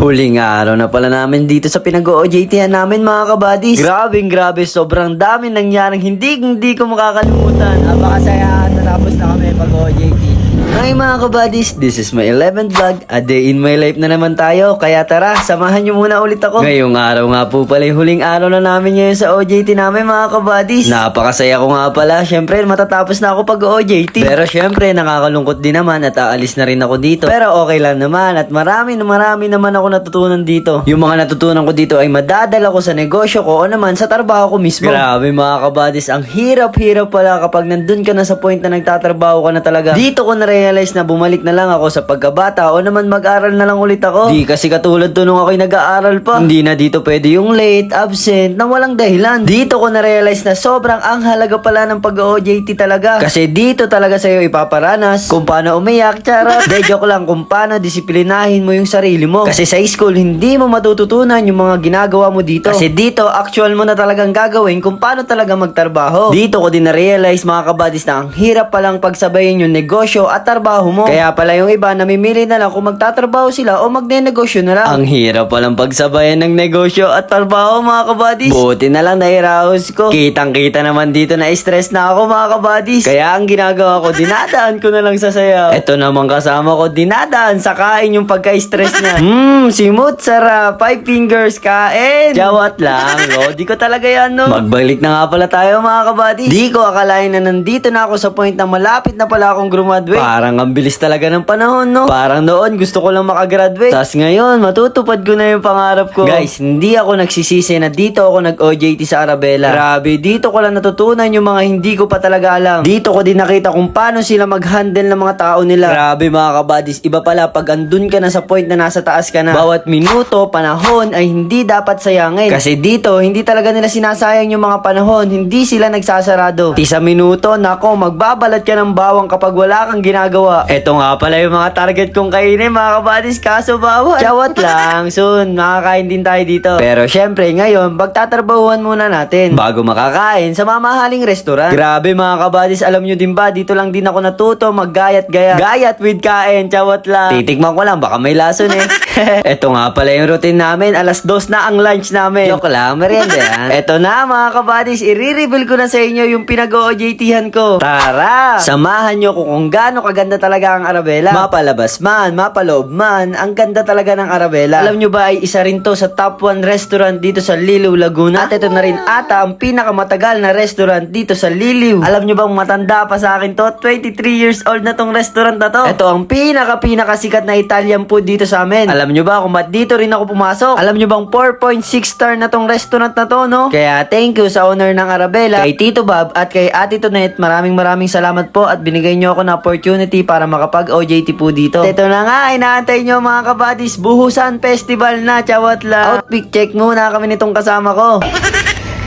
Huling araw na pala namin dito sa pinag-OJT namin mga kabadis. Grabing grabe, sobrang dami nangyaring hindi hindi ko makakalimutan. Napakasayahan natapos na kami pag-OJT. Hi mga kabadis, this is my 11th vlog. A day in my life na naman tayo. Kaya tara, samahan nyo muna ulit ako. Ngayong araw nga po pala huling araw na namin ngayon sa OJT namin mga kabadis. Napakasaya ko nga pala. Syempre, matatapos na ako pag-OJT. Pero syempre, nakakalungkot din naman at aalis na rin ako dito. Pero okay lang naman at marami na marami naman ako natutunan dito. Yung mga natutunan ko dito ay madadala ko sa negosyo ko o naman sa trabaho ko mismo. Grabe mga kabadis, ang hirap-hirap pala kapag nandun ka na sa point na nagtatrabaho ka na talaga. Dito ko na-realize na bumalik na lang ako sa pagkabata o naman mag-aral na lang ulit ako. Di kasi katulad to nung ako'y nag-aaral pa. Hindi na dito pwede yung late, absent, na walang dahilan. Dito ko na-realize na sobrang ang halaga pala ng pag-OJT talaga. Kasi dito talaga sa'yo ipaparanas kung paano umiyak, charot. De joke lang kung paano disiplinahin mo yung sarili mo. Kasi sa school, hindi mo matututunan yung mga ginagawa mo dito. Kasi dito, actual mo na talagang gagawin kung paano talaga magtrabaho. Dito ko din na-realize mga kabadis na ang hirap palang pagsabayin yung negosyo at trabaho mo. Kaya pala yung iba namimili na lang kung magtatrabaho sila o magne-negosyo na lang. Ang hirap palang pagsabayan ng negosyo at trabaho mga kabadis. Buti na lang nairaos ko. Kitang-kita naman dito na stress na ako mga kabadis. Kaya ang ginagawa ko, dinadaan ko na lang sa sayaw. Ito naman kasama ko, dinadaan sa kain yung pagka-stress niya. Mmm, simut, sarap. Five fingers, kain. Jawat lang. O, di ko talaga yan, no? Magbalik na nga pala tayo mga kabadis. Di ko akalain na nandito na ako sa point na malapit na pala akong graduate. Parang ang bilis talaga ng panahon, no? Parang noon gusto ko lang makagraduate. Tapos ngayon, matutupad ko na yung pangarap ko. Guys, hindi ako nagsisisi na dito ako nag-OJT sa Arabella. Grabe, dito ko lang natutunan yung mga hindi ko pa talaga alam. Dito ko din nakita kung paano sila mag-handle ng mga tao nila. Grabe mga kabadis, iba pala pag andun ka na sa point na nasa taas ka na. Bawat minuto, panahon ay hindi dapat sayangin. Kasi dito, hindi talaga nila sinasayang yung mga panahon. Hindi sila nagsasarado. Isa minuto, nako, magbabalat ka ng bawang kapag wala kang ginagawa. Eto nga pala yung mga target kong kainin mga kabadis, kaso bawal. Chawat lang, soon, makakain din tayo dito. Pero syempre, ngayon, pagtatrabahuan muna natin. Bago makakain sa mamahaling restaurant. Grabe mga kabadis, alam nyo din ba, dito lang din ako natuto maggayat-gayat. Gayat with kain, chawat lang. Titikman ko lang, baka may lason eh. Eto nga pala yung routine namin, alas dos na ang lunch namin. Joke lang, merienda yan. Eto na mga kabadis, i-reveal ko na sa inyo yung pinag-OJT-han ko. Tara! Samahan nyo ko kung gaano kaganda talaga ang Arabella. Mapalabas man, mapaloob man, ang ganda talaga ng Arabella. Alam nyo ba ay isa rin to sa top 1 restaurant dito sa Liliw, Laguna? At ito na rin ata ang pinakamatagal na restaurant dito sa Liliw. Alam nyo bang matanda pa sa akin to? 23 years old na tong restaurant na to. Ito ang pinaka pinaka sikat na Italian food dito sa amin. Alam nyo ba kung ba't dito rin ako pumasok? Alam nyo bang 4.6 star na tong restaurant na to, no? Kaya thank you sa owner ng Arabella, kay Tito Bob at kay Ate Tonet. Maraming maraming salamat po at binigay nyo ako ng opportunity para makapag OJT po dito. At ito na nga, inaantay nyo mga kabadis, Buhusan Festival na, chawat lang. Outfit check muna kami nitong kasama ko.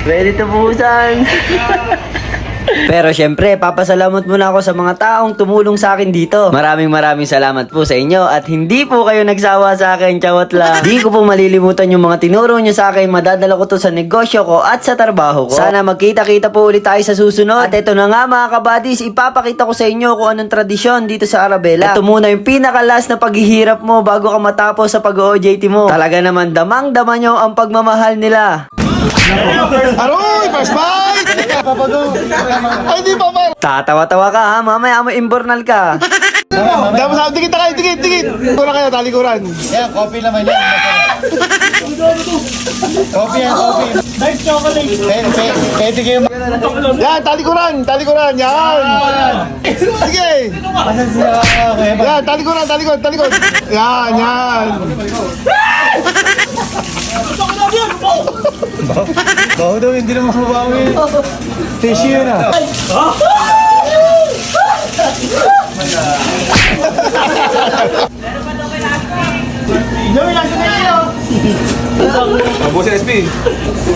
Ready to buhusan. Pero syempre, papasalamat muna ako sa mga taong tumulong sa akin dito. Maraming maraming salamat po sa inyo at hindi po kayo nagsawa sa akin, chawat lang. Di ko po malilimutan yung mga tinuro nyo sa akin, madadala ko to sa negosyo ko at sa trabaho ko. Sana magkita-kita po ulit tayo sa susunod. At ito na nga mga kabadis, ipapakita ko sa inyo kung anong tradisyon dito sa Arabella. Ito muna yung pinakalas na paghihirap mo bago ka matapos sa pag-OJT mo. Talaga naman damang-dama nyo ang pagmamahal nila. Aroy! First bite! Ay, di pa ba? Tatawa-tawa ka ha, mamaya mo imbornal ka. Dapat sa dikit na kayo, dikit, dikit. Kulang kayo, talikuran. Yan, coffee naman yan. coffee yan, coffee. Nice chocolate. Pwede, kayo Yan, talikuran, talikuran, yan. Sige. Yan, talikuran, talikod, talikod. Yan, yan. Baho daw, hindi naman mabawi. Tissue yun ah.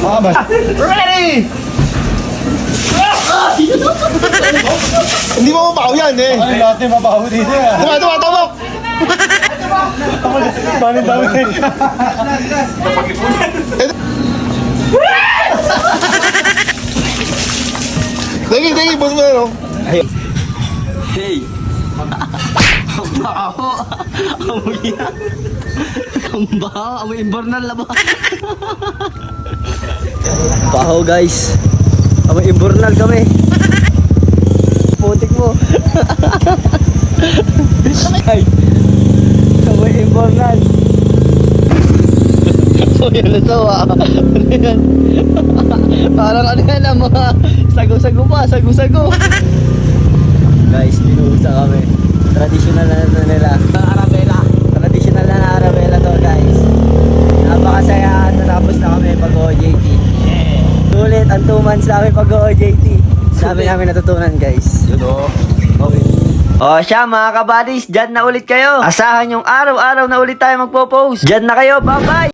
Ah, ba? Ready! Hindi mo mabaho yan eh. Ay, lahat yung mabaho dito ah. Tama, tama, tama. Paano dami tayo? Tingin, tingin, boss mo ano. Hey! Baho. Amoy yan. Ang baho. Imbornal na ba? Baho guys. Amoy imbornal kami. Putik mo. Guys. Amoy imbornal. Oh, to ah. Ano yan? Parang ano yan ah, mga sago-sago pa, sago-sago. Guys, binuhusa kami. Traditional na na nila. Arabella. Traditional na na Arabella to guys. Napakasaya natapos na kami pag OJT. Sulit ang 2 months namin pag OJT. Sabi namin natutunan guys. Yun o. Okay. O siya mga kabadis, dyan na ulit kayo. Asahan yung araw-araw na ulit tayo magpo-post. Dyan na kayo, bye-bye!